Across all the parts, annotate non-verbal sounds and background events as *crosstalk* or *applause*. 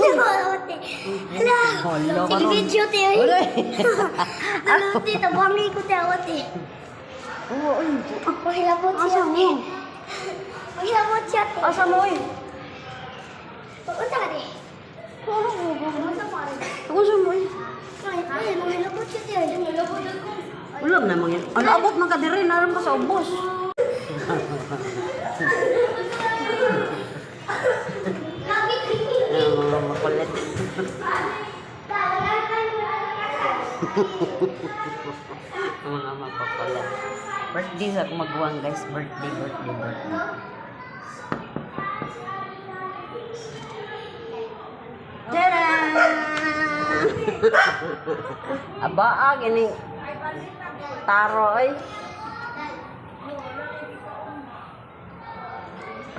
Hala. Hala video te. oy. Wala. Alote, tabangi ko te alote. Oo, ay. Mahilabot siya. Asa mo? Mahilabot siya te. Asa mo eh? Punta ka te. Punta ka te. Tungkol sa mo eh. Ay, mahilabot siya te. Mahilabot ako. Wala naman yan. Ano, abot man ka naram ka sa ubos. *laughs* Ang mga mapakulit. Birthday sa magwang guys. Birthday, birthday, birthday. Tadaan! *laughs* Aba, ah, gini. Taro, ay.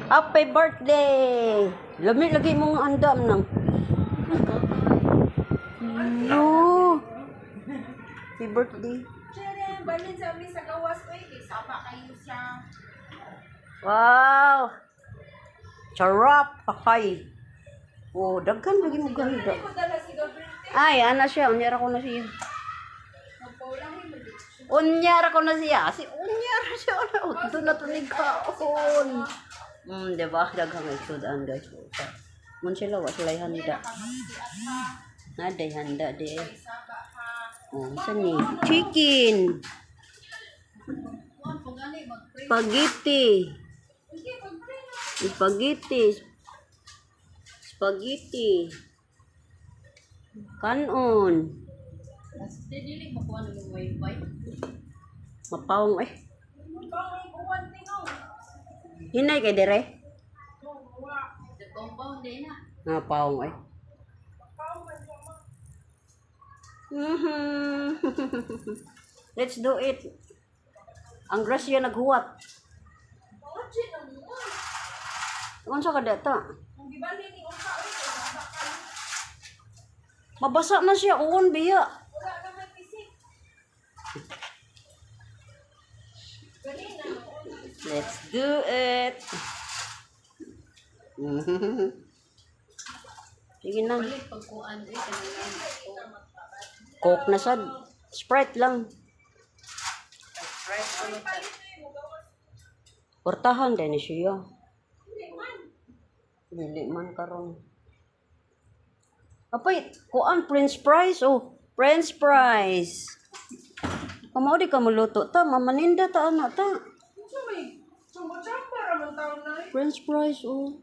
Happy birthday! Lami lagi mong andam nang. Birthday. Balin sa amin sa gawas ko eh. Sama kayo siya. Wow! Charap! Akay! Oh, daghan lagi mo ganda. Si Gabriel. Ay, ana siya. Unyara ko na siya. Unyara ko na siya. Si unyara siya. Oh, doon na tunig ka. Oh. Hmm, di ba? Daghang iksudaan guys. Mun sila, wa sila handa. Naday handa di. Oh, saan ni? Chicken. Spaghetti. Spaghetti. Spaghetti. Kanon. Mapawong eh. Hinay kay dire. Mapawong eh. Mhm. *laughs* Let's do it. Ang grasya naghuwat. Unsa ka ka. Mabasa na siya uon biya. Wala naman pisik. Gali na. Let's do it. Mhm. Sige na. Pagkuan eh. Coke na sad. Sprite lang. Portahan din siya. Dili man karon. Apay, kuan French fries oh. French fries. Kamao di ka muluto ta, mamaninda ta ana ta. French fries oh.